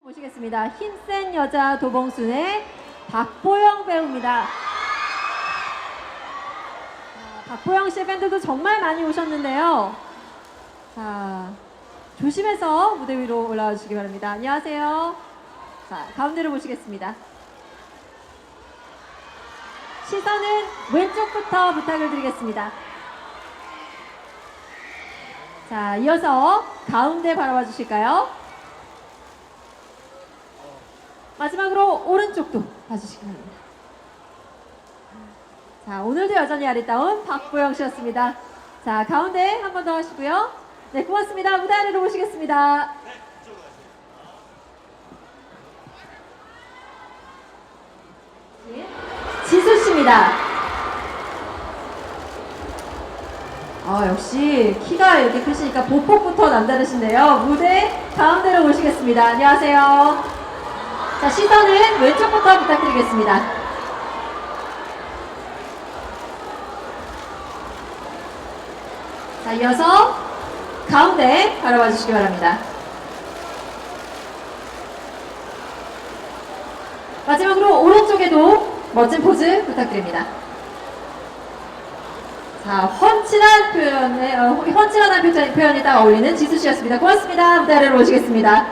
모시겠습니다. 힘센 여자 도봉순의 박보영 배우입니다. 아, 박보영 씨의 밴드도 정말 많이 오셨는데요. 자, 조심해서 무대 위로 올라와 주시기 바랍니다. 안녕하세요. 자, 가운데로 모시겠습니다. 시선은 왼쪽부터 부탁을 드리겠습니다. 자, 이어서 가운데 바라봐 주실까요? 마지막으로 오른쪽도 봐주시기 바랍니다. 자, 오늘도 여전히 아리따운 박보영 씨였습니다. 자, 가운데 한 번 더 하시고요. 네, 고맙습니다. 무대 아래로 모시겠습니다. 예, 지수 씨입니다. 아, 역시 키가 이렇게 크시니까 보폭부터 남다르신데요. 무대 가운데로 모시겠습니다. 안녕하세요. 자, 시선은 왼쪽부터 부탁드리겠습니다. 자, 이어서 가운데 바라봐 주시기 바랍니다. 마지막으로 오른쪽에도 멋진 포즈 부탁드립니다. 자, 훤칠한 표현에, 어, 표현, 표현이 딱 어울리는 지수 씨였습니다. 고맙습니다. 무대 아래로 오시겠습니다.